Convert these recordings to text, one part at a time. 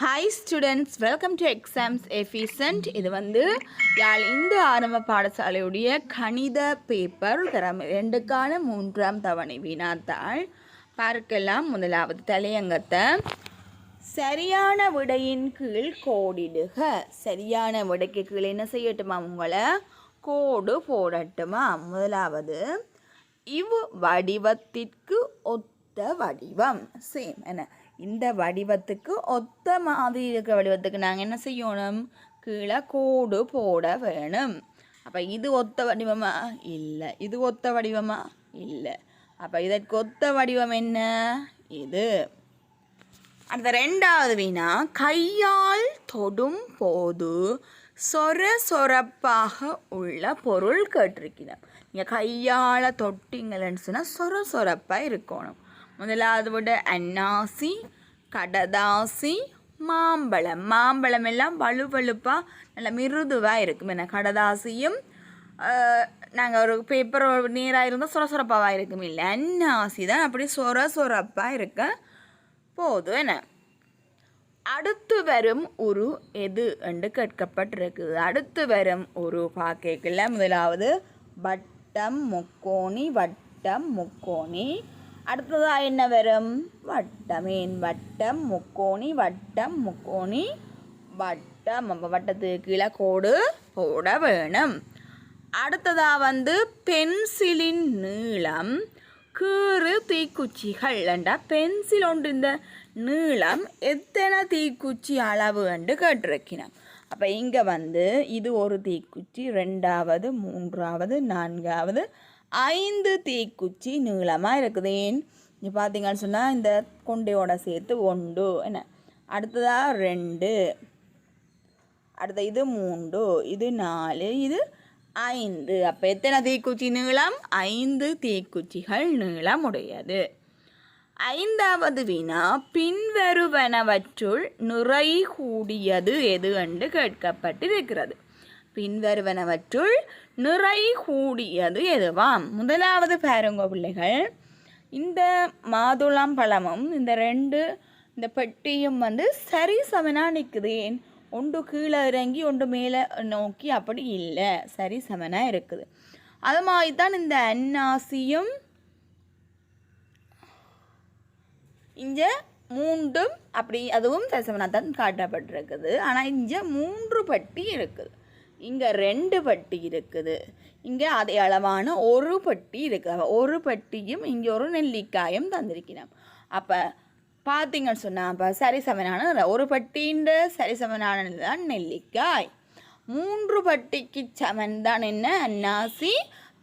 Hi students welcome to exams efficient இது வந்து யாழ் இந்து ஆரம்ப பாடசாலையுடைய கணித பேப்பர் தரம் ரெண்டுக்கான மூன்றாம் தவணை வினாத்தாள். பார்க்கலாம் முதலாவது தலையங்கத்தை. சரியான விடையின் கீழ் கோடிடுக. சரியான விடைக்கு கீழே என்ன செய்யட்டுமா உங்களை? கோடு போடட்டுமா? முதலாவது இவ் வடிவத்திற்கு ஒத்த வடிவம். சேம் என்ன? இந்த வடிவத்துக்கு ஒத்த மாதிரி இருக்கிற வடிவத்துக்கு நாங்கள் என்ன செய்யணும்? கீழே கோடு போட வேணும். அப்போ இது ஒத்த வடிவமா? இல்லை. இது ஒத்த வடிவமா? இல்லை. அப்போ இதற்கு ஒத்த வடிவம் என்ன? இது. அடுத்த ரெண்டாவது வினா கையால் தொடும் போது சொர சொரப்பாக உள்ள பொருள் கேட்டிருக்கிறோம். நீங்கள் கையால் தொட்டிங்களன்னு சொன்னால் சொர சொரப்பாக இருக்கணும். முதலாவது விட அன்னாசி கடதாசி மாம்பழம். மாம்பழம் எல்லாம் வலுவழுப்பாக நல்ல மிருதுவாக இருக்கும். என்ன கடதாசியும் நாங்கள் ஒரு பேப்பர் நீராக இருந்தால் சொர சொரப்பாக இருக்கும். இல்லை அன்னாசி தான் அப்படி சொர சொரப்பாக இருக்க போதும் என்ன? அடுத்து வரும் உரு எது என்று கேட்கப்பட்டிருக்குது. அடுத்து வரும் உரு பார்க்கல முதலாவது வட்டம் முக்கோணி வட்டம் முக்கோணி அடுத்ததாக என்ன வரும்? வட்டமேன் வட்டம் முக்கோணி வட்டம் முக்கோணி வட்டம். நம்ம வட்டத்துக்கு கீழே கோடு போட வேணும். அடுத்ததாக வந்து பென்சிலின் நீளம். கீறு தீக்குச்சிகள். என்றா பென்சில் ஒன்று இந்த நீளம்? எத்தனை தீக்குச்சி அளவு என்று கேட்டிருக்கிறோம் அப்போ இங்கே வந்து இது ஒரு தீக்குச்சி ரெண்டாவது மூன்றாவது நான்காவது ஐந்து தீக்குச்சி நீளமாக இருக்குது. ஏன்? இங்கே பார்த்தீங்கன்னு சொன்னால் இந்த கொண்டையோட சேர்த்து ஒன்று என்ன? அடுத்ததாக ரெண்டு. அடுத்த இது மூன்று இது நாலு இது ஐந்து. அப்போ எத்தனை தீக்குச்சி நீளம்? ஐந்து தீக்குச்சிகள் நீளம் உடையது ஐந்தாவது வினா பின்வருவனவற்றுள் நிறை கூடியது எது என்று கேட்கப்பட்டிருக்கிறது. பின்வருவனவற்றுள் நிறை கூடியது எதுவாம்? முதலாவது பாருங்க பிள்ளைகள். இந்த மாதுளம் பழமும் இந்த ரெண்டு இந்த பெட்டியும் வந்து சரி சமனாக நிற்குது ஒன்று கீழே இறங்கி ஒன்று மேலே நோக்கி அப்படி இல்லை. சரி சமனாக இருக்குது. அது மாதிரி தான் இந்த அன்னாசியும் இங்கே மூன்றும் அப்படி அதுவும் சரிசமனாக தான் காட்டப்பட்டிருக்குது. ஆனால் இங்கே மூன்று பட்டி இருக்குது. இங்கே ரெண்டு பட்டி இருக்குது. இங்கே அதே அளவான ஒரு பட்டி இருக்குது ஒரு பட்டியும் இங்கே ஒரு நெல்லிக்காயும் தந்திருக்கிறோம். அப்போ பார்த்தீங்கன்னு சொன்னால் அப்போ சரிசமனான ஒரு பட்டின்ற சரிசமனானது தான் நெல்லிக்காய். மூன்று பட்டிக்கு சமன் தான் என்ன? அன்னாசி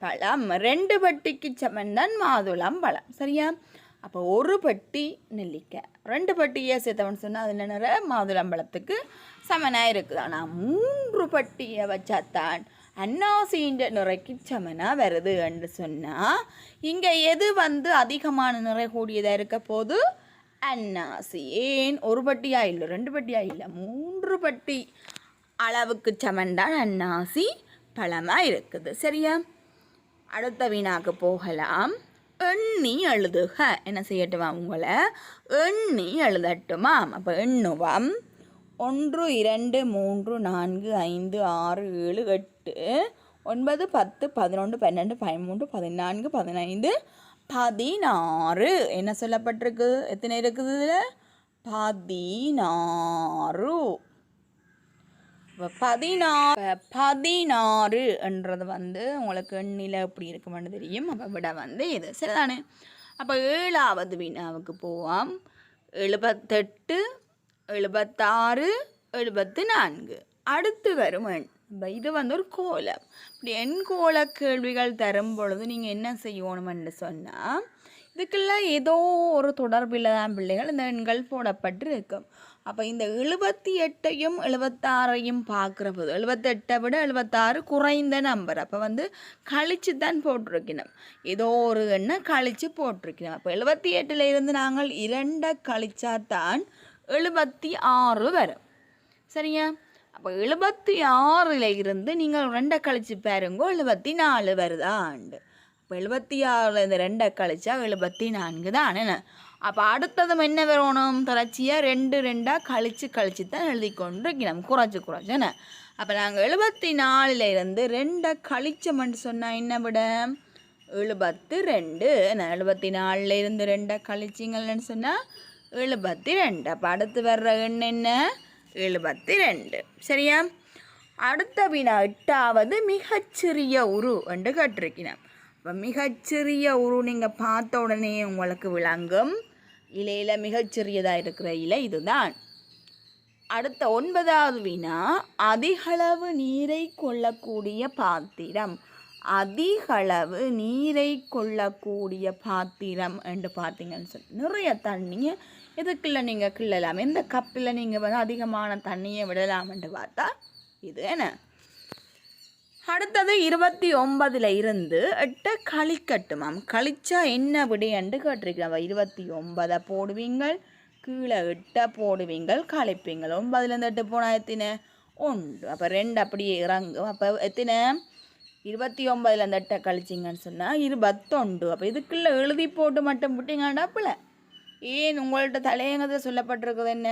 பழம். ரெண்டு பட்டிக்கு சமன் தான் மாதுளம் பழம். சரியா? அப்போ ஒரு பட்டி நெல்லிக்காய். ரெண்டு பட்டியை சேர்த்தவன் சொன்னால் அதில் நிறைய மாதுளம்பழத்துக்கு சமனாக இருக்குது ஆனால் மூன்று பட்டியை வச்சாத்தான் அன்னாசின்ற நிறைக்கு சமனாக வருது என்று சொன்னால் இங்கே எது வந்து அதிகமான நிறை கூடியதாக இருக்க போது அன்னாசி. ஏன்? ஒரு பட்டியாக இல்லை ரெண்டு பட்டியாக இல்லை. மூன்று பட்டி அளவுக்கு சமன்தான் அன்னாசி பழமாக இருக்குது. சரியா? அடுத்த வீணாக்கு போகலாம். எண்ணி எழுதுக என்ன செய்யட்டுமா உங்களை? எண்ணி எழுதட்டுமா அப்போ எண்ணுவம். ஒன்று இரண்டு மூன்று நான்கு ஐந்து ஆறு ஏழு எட்டு ஒன்பது பத்து பதினொன்று பன்னெண்டு பதிமூன்று பதினான்கு பதினைந்து பதினாறு. என்ன சொல்லப்பட்டிருக்கு? எத்தனை இருக்குது இதில்? பதினாறு. பதினாறு பதினாறு என்றது வந்து உங்களுக்கு எண்ணில் எப்படி இருக்குமென்னு தெரியும். அப்போ விட வந்து இது சரிதானே? அப்போ ஏழாவது வினாவுக்கு போவோம். எழுபத்தெட்டு எழுபத்தாறு எழுபத்து நான்கு அடுத்து வரும் எண் இது வந்து ஒரு கோலம். இப்படி எண் கோல கேள்விகள் தரும் பொழுது நீங்கள் என்ன செய்யணும்னு சொன்னால் இதுக்கெல்லாம் ஏதோ ஒரு தொடர்பில் தான் பிள்ளைகள் இந்த எண்கள் போடப்பட்டு இருக்கும் அப்போ இந்த எழுபத்தி எட்டையும் எழுபத்தாறையும் பார்க்குற போது எழுபத்தெட்டை விட எழுபத்தாறு குறைந்த நம்பர் அப்போ வந்து கழித்து தான் போட்டிருக்கணும். ஏதோ ஒரு எண்ணை கழித்து போட்டிருக்கணும். அப்போ எழுபத்தி எட்டில் இருந்து நாங்கள் இரண்டை கழிச்சா தான் எழுபத்தி ஆறு வரும். சரியா அப்போ எழுபத்தி ஆறில் இருந்து நீங்கள் ரெண்டை கழிச்சு பாருங்கோ எழுபத்தி நாலு வருதா ஆண்டு. இப்போ எழுபத்தி ஆறில் இந்த ரெண்டை கழிச்சா எழுபத்தி நான்கு தான் என்ன? அப்போ அடுத்ததும் என்ன வரணும்? தொடர்ச்சியாக ரெண்டு ரெண்டாக கழித்து கழித்து தான் எழுதி கொண்டு இருக்கணும் குறைச்சி குறைச்சேன்னு அப்போ நாங்கள் எழுபத்தி நாலில் இருந்து ரெண்டை கழிச்சோம்னு சொன்னால் என்ன விட எழுபத்து ரெண்டு. என்ன? எழுபத்தி நாலில் இருந்து ரெண்டை கழிச்சிங்கன்னு சொன்னால் எழுபத்தி ரெண்டு அப்போ அடுத்து வர்ற எண் என்ன? எழுபத்தி ரெண்டு சரியா? அடுத்த வினா எட்டாவது மிகச்சிறிய உரு என்று கேட்டிருக்கிறேன். இப்போ மிகச்சிறிய உரு நீங்கள் பார்த்த உடனே உங்களுக்கு விளங்கும். இலையில் மிகச்சிறியதாக இருக்கிற இலை இதுதான். அடுத்த ஒன்பதாவது வினா அதிகளவு நீரை கொள்ளக்கூடிய பாத்திரம். அதிகளவு நீரை கொள்ளக்கூடிய பாத்திரம் என்று பார்த்தீங்கன்னு சொல்லி நிறைய தண்ணியை இதுக்குள்ளே நீங்கள் கிள்ளலாம்? இந்த கப்பில் நீங்கள் வந்து அதிகமான தண்ணியை விடலாம்னு பார்த்தா இது என்ன? அடுத்தது இருபத்தி ஒன்பதுல இருந்து எட்ட கழிக்கட்டுமாம் கழிச்சா என்ன விடையண்டு கேட்டிருக்கிறவ இருபத்தி ஒன்பதை போடுவீங்கள் கீழே எட்ட போடுவீங்கள் கழிப்பீங்கள் ஒன்பதுலேருந்து எட்டு போனால் எத்தின? ஒன்று. அப்போ ரெண்டு அப்படியே இறங்கும். அப்போ எத்தனை? இருபத்தி ஒன்பதுலேருந்து எட்டை கழிச்சிங்கன்னு சொன்னால் இருபத்தொண்டு அப்போ இதுக்குள்ளே எழுதி போட்டு மட்டும் விட்டீங்கடா பிள்ளை? ஏன் உங்கள்கிட்ட தலையங்கத்தில் சொல்லப்பட்டிருக்குது என்ன?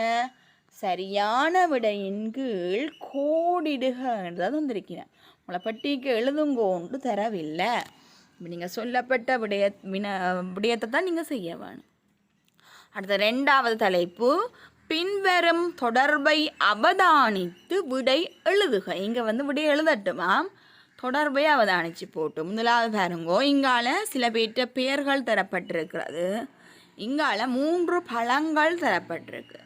சரியான விடையின் கீழ் கோடிடுகன்றது வந்திருக்கிறேன். உங்களை பட்டிக்கு எழுதுங்கோன்று தரவில்லை. நீங்கள் சொல்லப்பட்ட விடய வின விடயத்தை தான் நீங்கள் செய்ய வேணும். அடுத்த ரெண்டாவது தலைப்பு பின்வரும் தொடர்பை அவதானித்து விடை எழுதுக. இங்கே வந்து விடை எழுதட்டுமா? தொடர்பை அவதானித்து போட்டு முதலாவது பாருங்கோ இங்கால சில பேர்ட்ட பெயர்கள் தரப்பட்டிருக்கிறது. இங்கால மூன்று பழங்கள் தரப்பட்டிருக்கு.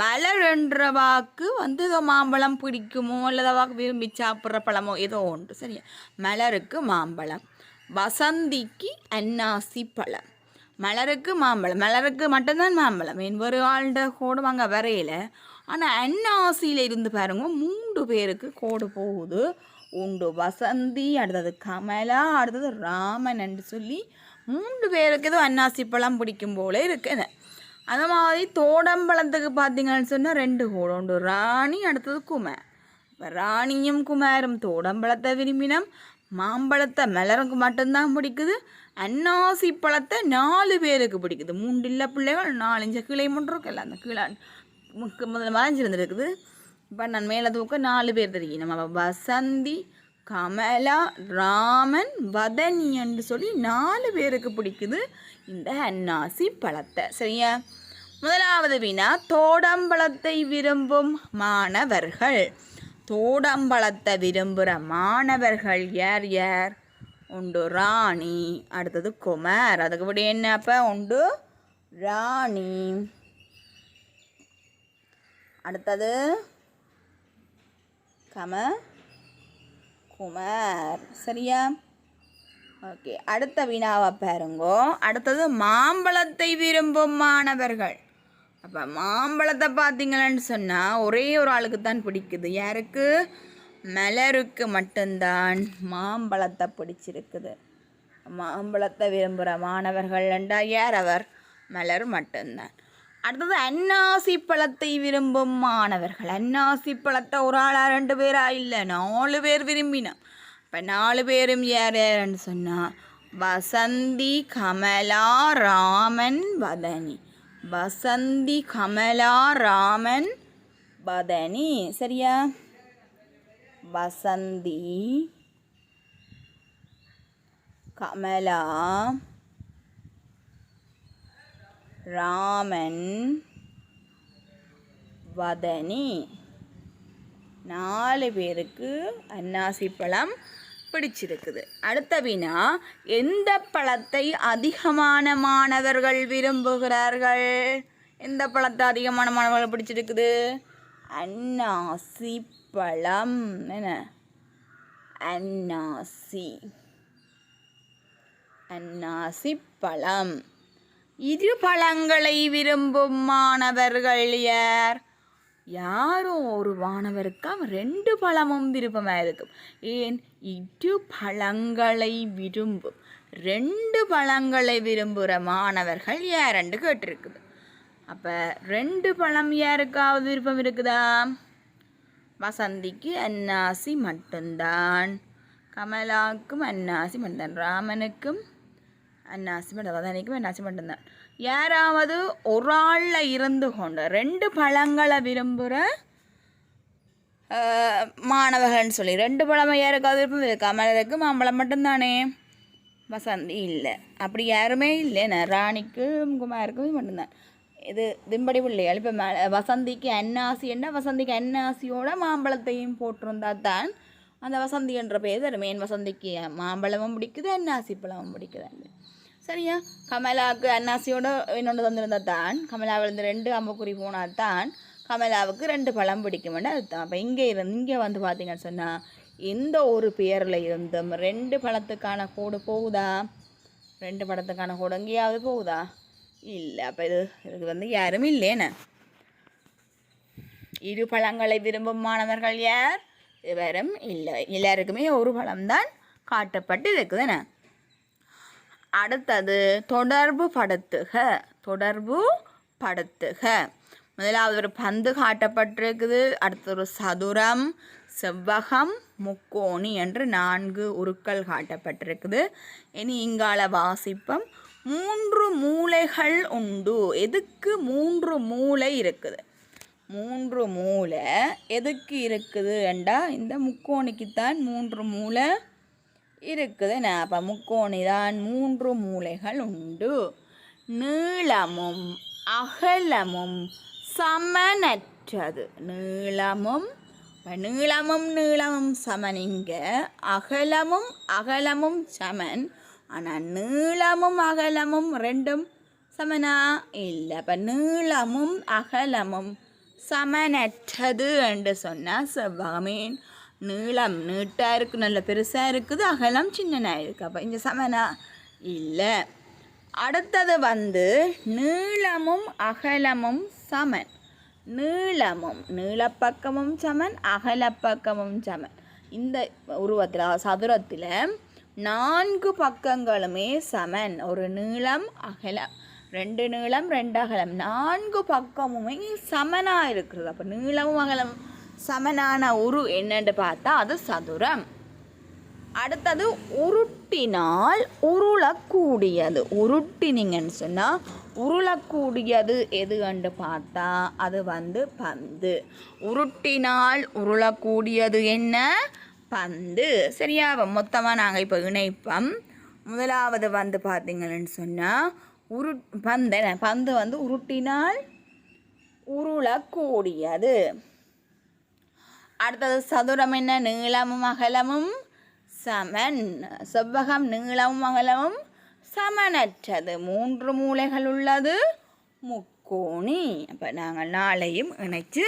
மலர் என்ற வாக்கு வந்து ஏதோ மாம்பழம் பிடிக்குமோ அல்லது வாக்கு விரும்பி சாப்பிட்ற பழமோ ஏதோ ஒன்று சரியா? மலருக்கு மாம்பழம் வசந்திக்கு அன்னாசி பழம். மலருக்கு மாம்பழம் மலருக்கு மட்டும்தான் மாம்பழம் என் ஒரு ஆள்கிட்ட கோடு வாங்க வரையில. ஆனால் அன்னாசியில் இருந்து பாருங்க மூன்று பேருக்கு கோடு போகுது. உண்டு வசந்தி அடுத்தது கமலா அடுத்தது ராமன் என்று சொல்லி மூன்று பேருக்கு ஏதோ அன்னாசி பழம் பிடிக்கும் போல இருக்குது. அந்த மாதிரி தோடம்பழத்துக்கு பார்த்தீங்கன்னு சொன்னால் ரெண்டு கூட உண்டு. ராணி அடுத்தது குமார். இப்போ ராணியும் குமாரும் தோடம்பழத்தை விரும்பினோம். மாம்பழத்தை மலருக்கு மட்டும்தான் பிடிக்குது. அன்னாசி பழத்தை நாலு பேருக்கு பிடிக்குது. மூண்டில்ல பிள்ளைகள் நாலஞ்சு கிளை மூன்று இருக்குல்ல அந்த கிளை முதல்ல மறைஞ்சிருந்துருக்குது. இப்போ நான் மேலே தூக்க நாலு பேர் தெரியும். நம்ம வசந்தி கமலா ராமன் வதனி என்று சொல்லி நாலு பேருக்கு பிடிக்குது இந்த அன்னாசி பழத்தை. சரியா? முதலாவது வினா தோடம்பழத்தை விரும்பும் மாணவர்கள். தோடம்பழத்தை விரும்புகிற மாணவர்கள் யார் யார்? உண்டு ராணி அடுத்தது குமார். அதுக்கு இப்படி என்ன அப்போ? உண்டு ராணி. அடுத்தது கம குமார். சரியா? ஓகே அடுத்த வினாவை பாருங்கோ. அடுத்தது மாம்பழத்தை விரும்பும் மாணவர்கள். அப்போ மாம்பழத்தை பார்த்தீங்களான்னு சொன்னால் ஒரே ஒரு ஆளுக்கு தான் பிடிக்குது. யாருக்கு? மலருக்கு மட்டும்தான் மாம்பழத்தை பிடிச்சிருக்குது. மாம்பழத்தை விரும்புகிற மாணவர்கள்ண்டா யார் அவர்? மலர் மட்டும்தான். அடுத்தது அன்னாசி பழத்தை விரும்பும் மாணவர்கள். அன்னாசி பழத்தை ஒரு ஆளா ரெண்டு பேரா? இல்லை நாலு பேர் விரும்பினோம் இப்போ நாலு பேரும் யார் யாருன்னு சொன்னால் வசந்தி கமலா ராமன் வதனி வசந்தி கமலா ராமன் வதனி சரியா? வசந்தி கமலா ராமன் வதனி. நாலு பேருக்கு அன்னாசி பழம் பிடிச்சிருக்குது. அடுத்த வினா எந்த பழத்தை அதிகமான மாணவர்கள் விரும்புகிறார்கள்? எந்த பழத்தை அதிகமான மாணவர்கள் பிடிச்சிருக்குது? அன்னாசி பழம். என்ன? அன்னாசி. அன்னாசி பழம். இரு பழங்களை விரும்பும் மாணவர்கள் யார்? யாரோ ஒரு மாணவருக்கும் ரெண்டு பழமும் விருப்பமாக இருக்கும் ஏன்? இரு பழங்களை விரும்பும். ரெண்டு பழங்களை விரும்புகிற மாணவர்கள் யாருன்னு கேட்டிருக்குது. அப்போ ரெண்டு பழம் யாருக்காவது விருப்பம் இருக்குதா? வசந்திக்கு அன்னாசி மட்டும்தான். கமலாவுக்கும் அன்னாசி மட்டும்தான். ராமனுக்கும் அன்னாசி மட்டும் வதனிக்கும் அன்னாசி மட்டும்தான் யாராவது ஒரு ஆளில் இருந்து கொண்டு ரெண்டு பழங்களை விரும்புகிற மாணவர்கள்னு சொல்லி ரெண்டு பழமை யாருக்காவது விருப்பம் இருக்கு? கமலருக்கு மாம்பழம் மட்டும்தானே? வசந்தி இல்லை. அப்படி யாருமே இல்லைண்ணே ராணிக்கும் குமாருக்கும் மட்டும்தான். இது திம்படி பிள்ளைகள். இப்போ ம வசந்திக்கு அன்னாசி என்ன வசந்திக்கு அன்னாசியோட மாம்பழத்தையும் போட்டிருந்தா தான் அந்த வசந்தி என்ற பேர் தரும். மேன் வசந்திக்கு மாம்பழமும் பிடிக்குது அன்னாசி பழமும் பிடிக்குது. சரியா? கமலாவுக்கு அன்னாசியோட இன்னொன்று தந்திருந்தா தான். கமலாவிலிருந்து ரெண்டு அம்புக்குறி போனால் தான் கமலாவுக்கு ரெண்டு பழம் பிடிக்கும்னு அர்த்தம். அப்போ இங்கே இருந்து இங்கே வந்து பார்த்தீங்கன்னு சொன்னால் இந்த ஒரு பேரில் இருந்தும் ரெண்டு பழத்துக்கான கோடு போகுதா? ரெண்டு பழத்துக்கான கோடு எங்கேயாவது போகுதா? இல்லை. அப்போ இது இதுக்கு வந்து யாரும் இல்லைன்னு. இரு பழங்களை விரும்பும் மாணவர்கள் யார்? இவரும் இல்லை. எல்லாருக்குமே ஒரு பழம்தான் காட்டப்பட்டு இருக்குதுன்னு அடுத்தது தொடர்பு படுத்துக. தொடர்பு படுத்துக. முதலாவது ஒரு பந்து காட்டப்பட்டிருக்குது. அடுத்தது ஒரு சதுரம் செவ்வகம் முக்கோணி என்று நான்கு உருக்கள் காட்டப்பட்டிருக்குது. இனி இங்கால வாசிப்பம். மூன்று மூளைகள் உண்டு. எதுக்கு மூன்று மூளை இருக்குது? மூன்று மூளை எதுக்கு இருக்குது என்றால் இந்த முக்கோணிக்குத்தான் மூன்று மூளை இருக்குது. அப்போ முக்கோணி தான் மூன்று மூளைகள் உண்டு. நீளமும் அகலமும் சமனற்றது. நீளமும் இப்போ நீளமும் நீளமும் சமனிங்க அகலமும் அகலமும் சமன். ஆனால் நீளமும் அகலமும் ரெண்டும் சமனா? இல்லை. இப்போ நீளமும் அகலமும் சமனற்றது என்று சொன்னால் செவ்வகமீன் நீளம் நீட்டாக இருக்குது நல்ல பெருசாக இருக்குது அகலம் சின்னனாக இருக்குது அப்போ இங்கே சமனா? இல்லை. அடுத்தது வந்து நீளமும் அகலமும் சமன். நீளமும் நீளப்பக்கமும் சமன் அகலப்பக்கமும் சமன். இந்த உருவத்தில் சதுரத்தில் நான்கு பக்கங்களுமே சமன். ஒரு நீளம் அகலம். ரெண்டு நீளம் ரெண்டு அகலம். நான்கு பக்கமுமே சமனாக இருக்கிறது. அப்போ நீளமும் அகலம் சமனான உரு என்னன்னு பார்த்தா அது சதுரம். அடுத்தது உருட்டினால் உருளக்கூடியது. உருட்டினீங்கன்னு சொன்னால் உருளக்கூடியது எது கண்டு பார்த்தா அது வந்து பந்து. உருட்டினால் உருளக்கூடியது என்ன? பந்து. சரியா? மொத்தமாக நாங்கள் இப்போ இணைப்போம். முதலாவது வந்து பார்த்தீங்கன்னு சொன்னால் உரு பந்து பந்து வந்து உருட்டினால் உருளக்கூடியது. அடுத்தது சதுரம் என்ன? நீளமும் அகலமும் சமன். செவ்வகம் நீளமும் அகலமும் சமனற்றது. மூன்று மூளைகள் உள்ளது. முக்கோணி. அப்போ நாங்கள் நாளையும் இணைச்சு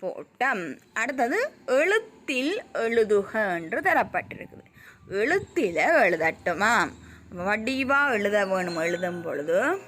போட்டோம். அடுத்தது எழுத்தில் எழுதுக என்று தரப்பட்டிருக்குது. எழுத்தில் எழுதட்டுமா? வடிவாக எழுத வேணும். எழுதும் பொழுது